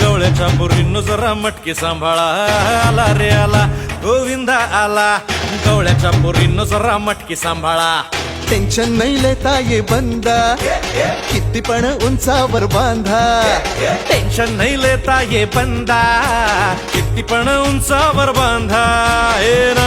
गवळ्याच्या बोरीनं जरा मटकी सांभाळा. आला रे आला गोविंदा आला. गवळ्याच्या बोरीनं जरा मटकी सांभाळा. टेन्शन नाही लेता ये बंदा. किती पण उंचावर बांधा. टेन्शन नाही लेता ये बंदा. किती पण उंचावर बांधा. ना